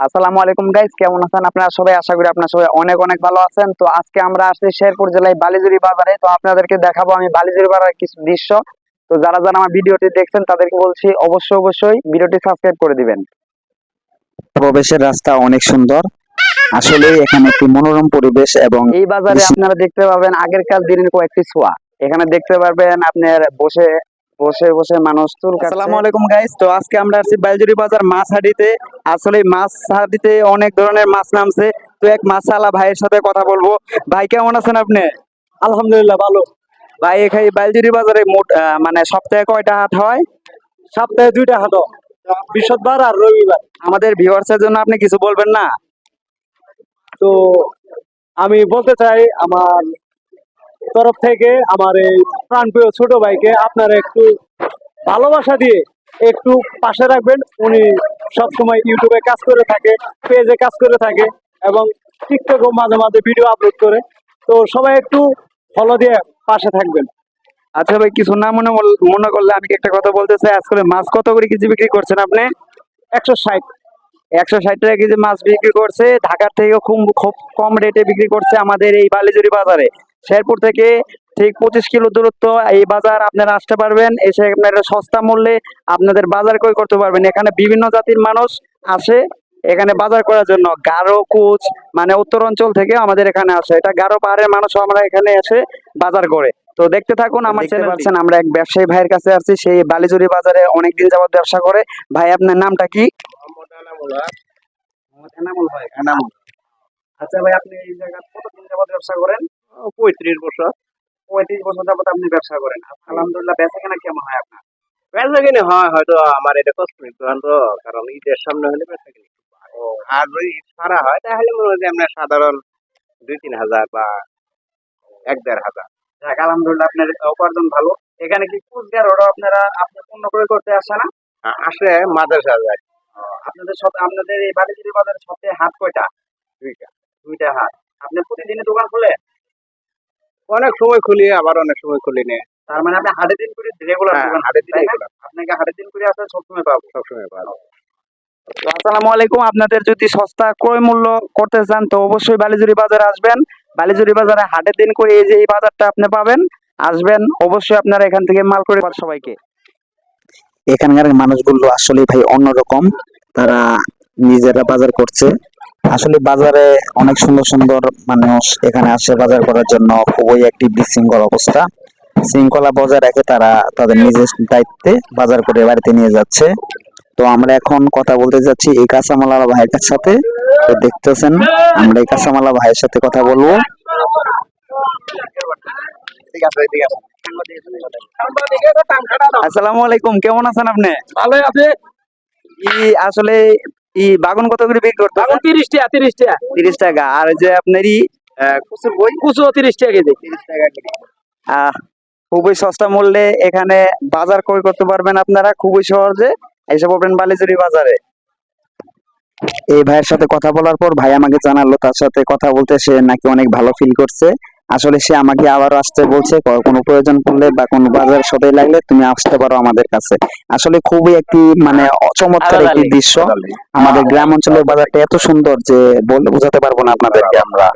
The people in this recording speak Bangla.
আসসালামু আলাইকুম গাইস কেমন আছেন আপনারা সবাই? আশা করি আপনারা সবাই অনেক অনেক ভালো আছেন। তো আজকে আমরা আসছি শেরপুর জেলায় বালিজুরি বাজারে। তো আপনাদেরকে দেখাবো আমি বালিজুরি বাজারের কিছু দৃশ্য। তো যারা যারা আমার ভিডিওটি দেখছেন তাদেরকে বলছি অবশ্যই অবশ্যই ভিডিওটি সাবস্ক্রাইব করে দিবেন। প্রবেশের রাস্তা অনেক সুন্দর। আসলে এখানে একটি মনোরম পরিবেশ এবং এই বাজারে আপনারা দেখতে পাবেন আগেরকার দিনের কয়েকটি ছোঁয়া। এখানে দেখতে পারবেন আপনার বসে বসে বসে মানুষ চুল আসসালামু আলাইকুম গাইস তো আজকে আমরা আসছি বাইলজুরি বাজার মাছ হাটিতে আসলে মাছ হাটিতে অনেক ধরনের মাছ নামছে। তো এক মাছালা ভাইয়ের সাথে কথা বলব। ভাই কেমন আছেন আপনি? আলহামদুলিল্লাহ ভালো। ভাই এখানে বাইলজুরি বাজারে মোট আহ, মানে সপ্তাহে কয়টা হাট হয়? সপ্তাহে দুইটা হাট হয়। বৃহস্পতিবার আর রবিবার। আমাদের ভিউয়ার্সের জন্য আপনি কিছু বলবেন না? তো আমি বলতে চাই আমার তরফ থেকে আমার এই প্রাণপ্রিয় ছোট ভাইকে আপনারা একটু ভালোবাসা দিয়ে একটু পাশে রাখবেন। উনি সবসময় ইউটিউবে কাজ করে থাকে পেজে কাজ করে থাকে এবং টিকটকেও মাঝে মাঝে ভিডিও আপলোড করে। তো সবাই একটু ফলো দিয়ে পাশে থাকবেন। আচ্ছা ভাই কিছু না মনে মনে করলে আমি একটা কথা বলতে চাই। আজকে মাছ কত করে কেজি বিক্রি করছেন আপনি? একশো ষাট। একশো ষাট টাকা কেজি মাছ বিক্রি করছে। ঢাকার থেকে খুব খুব কম রেটে বিক্রি করছে আমাদের এই বালিজুরি বাজারে। শেরপুর থেকে ঠিক পঁচিশ কিলো দূরত্ব এই বাজার আপনারা আসতে পারবেন। এসে আপনারা সস্তা মূল্যে আপনাদের বাজার ক্রয় করতে পারবেন। এখানে বিভিন্ন জাতির মানুষ আসে এখানে বাজার করার জন্য। গারো কুচ মানে উত্তর অঞ্চল থেকে আমাদের এখানে আসে। এটা গারো পাহাড়ের মানুষ আমরা এখানে এসে বাজার করে। তো দেখতে থাকুন আমার দেখতে চ্যানেল পাচ্ছেন, আমরা এক ব্যবসায়ী ভাইয়ের কাছে আসছি। সেই বালিজুরি বাজারে অনেকদিন যাবত ব্যবসা করে। ভাই আপনার নামটা কি? আচ্ছা ভাই আপনি এই জায়গা কতদিন যাবত ব্যবসা করেন? পঁয়ত্রিশ বছর। পঁয়ত্রিশ বছর যাবত আপনি ব্যবসা করেন। আলহামদুলিল্লাহ বেচা কেনা কেমন হয় আপনার? বেচা কিনে হয় হয়তো আমার এটা দোকান তো কারণ ঈদের সামনে হলে বেচা কিনে আর যদি ঈদ ছাড়া হয় তাহলে মনে হয় যে আপনার সাধারণ দুই তিন হাজার বা এক দেড় হাজার। যাক, আলহামদুলিল্লাহ আপনার উপার্জন ভালো। এখানে কি কুচবিহারও আপনারা আপনি পণ্য ক্রয় করতে আসে না? আসে মাদ্রাসা যায়। আপনাদের সব আপনাদের এই বালিজুরি বাজারে সবচেয়ে হাট কয়টা? দুইটা। দুইটা হাট। আপনি প্রতিদিনই দোকান খুলে? অনেক সময় খুলি আবার অনেক সময় খুলি নে। তার মানে আপনি হাটের দিন করে রেগুলার হ্যাঁ, দোকান হাটের দিন। আপনাকে হাটের দিন করে আসলে সবসময় পাবো। সবসময় পাবো। আসসালামু আলাইকুম। আপনাদের যদি সস্তা ক্রয় মূল্য করতে চান তো অবশ্যই বালিজুরি বাজারে আসবেন। বালিজুরি বাজারে হাটের দিন করে এই যে এই বাজারটা আপনি পাবেন। আসবেন। অবশ্যই আপনারা এখান থেকে মাল করে পাবেন সবাইকে। এখানকার মানুষগুলো আসলে ভাই অন্যরকম। তারা নিজেরা বাজার করছে। আসলে বাজারে অনেক সুন্দর সুন্দর মানুষ এখানে আসে বাজার করার জন্য খুবই একটি বিশৃঙ্খল অবস্থা। শৃঙ্খলা বজায় রেখে তারা তাদের নিজের দায়িত্বে বাজার করে বাড়িতে নিয়ে যাচ্ছে। তো আমরা এখন কথা বলতে যাচ্ছি এই কাঁচামালা ভাইয়ের সাথে। তো দেখতেছেন আমরা এই কাঁচামালা ভাইয়ের সাথে কথা বলব। আসসালামু আলাইকুম কেমন আছেন আপনি? ভালোই আছে। আসলে ই বাগুন কত করে বিক্রি করতে এখন তিরিশ টাকা তিরিশ টাকা। তিরিশ টাকা। আর যে আপনার কুচুর বই? কুচো তিরিশ টাকা কেজি। তিরিশ টাকা করে। আহ, খুবই সস্তা মূল্যে এখানে বাজার ক্রয় করতে পারবেন আপনারা। খুবই সহজে এসে পড়বেন বালিজুরি বাজারে। এই ভাইয়ের সাথে কথা বলার পর ভাই আমাকে জানালো তার সাথে কথা বলতে সে নাকি অনেক ভালো ফিল করছে। আসলে সে আমাকে আবার আসতে বলছে কোনো প্রয়োজন পড়লে বা কোনো বাজার সদাই লাগলে তুমি আসতে পারো আমাদের কাছে। আসলে খুবই একটি মানে চমৎকার একটি দৃশ্য। আমাদের গ্রাম অঞ্চলের বাজারটা এত সুন্দর যে বলে বোঝাতে পারব না আপনাদেরকে আমরা।